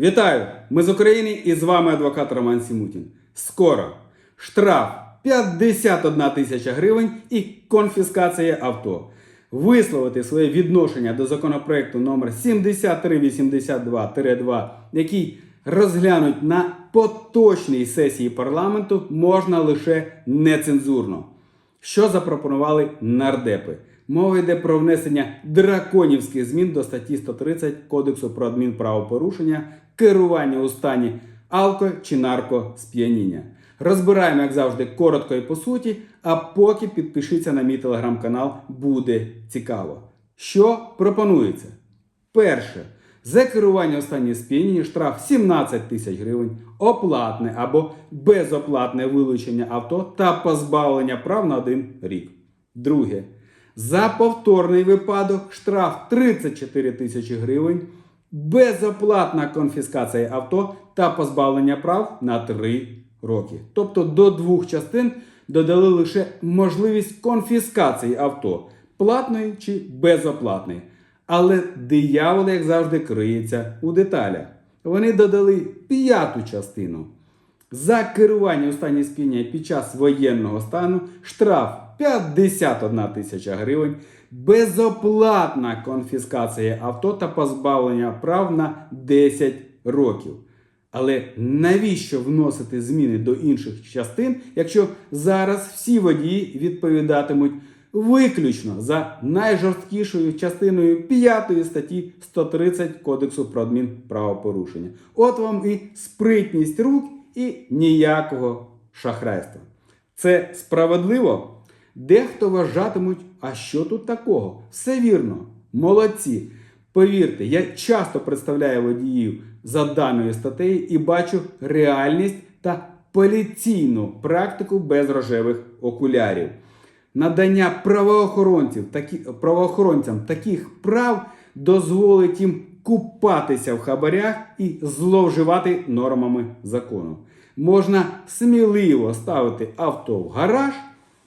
Вітаю! Ми з України і з вами адвокат Роман Сімутін. Скоро штраф 51 тисяча гривень і конфіскація авто. Висловити своє відношення до законопроекту номер 7382-2, який розглянуть на поточній сесії парламенту, можна лише нецензурно. Що запропонували нардепи? Мова йде про внесення драконівських змін до статті 130 Кодексу про адмінправопорушення, керування у стані алко чи наркосп'яніння. Розбираємо, як завжди, коротко і по суті, а поки підпишіться на мій телеграм-канал, буде цікаво. Що пропонується? Перше. За керування у стані сп'яніння штраф 17 тисяч гривень, оплатне або безоплатне вилучення авто та позбавлення прав на один рік. Друге. За повторний випадок штраф 34 тисячі гривень, безоплатна конфіскація авто та позбавлення прав на 3 роки. Тобто до двох частин додали лише можливість конфіскації авто платної чи безоплатної. Але диявол, як завжди, криється у деталях. Вони додали п'яту частину. За керування у стані сп'яніння під час воєнного стану штраф 51 тисяча гривень, безоплатна конфіскація авто та позбавлення прав на 10 років. Але навіщо вносити зміни до інших частин, якщо зараз всі водії відповідатимуть виключно за найжорсткішою частиною 5 статті 130 Кодексу про адмінправопорушення? От вам і спритність рук, і ніякого шахрайства. Це справедливо? Дехто вважатимуть, а що тут такого? Все вірно, молодці. Повірте, я часто представляю водіїв за даною статтею і бачу реальність та поліційну практику без рожевих окулярів. Надання правоохоронців, такі, правоохоронцям таких прав дозволить їм купатися в хабарях і зловживати нормами закону. Можна сміливо ставити авто в гараж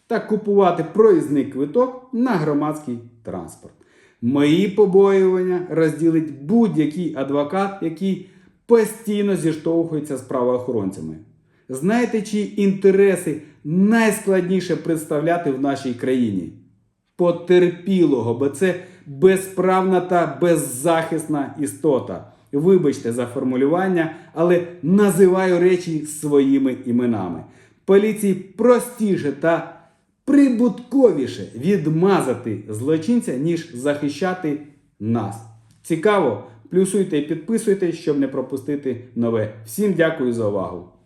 та купувати проїзний квиток на громадський транспорт. Мої побоювання розділить будь-який адвокат, який постійно зіштовхується з правоохоронцями. Знаєте, чиї інтереси найскладніше представляти в нашій країні? Потерпілого, бо це безправна та беззахисна істота. Вибачте за формулювання, але називаю речі своїми іменами. Поліції простіше та прибутковіше відмазати злочинця, ніж захищати нас. Цікаво? Плюсуйте і підписуйте, щоб не пропустити нове. Всім дякую за увагу!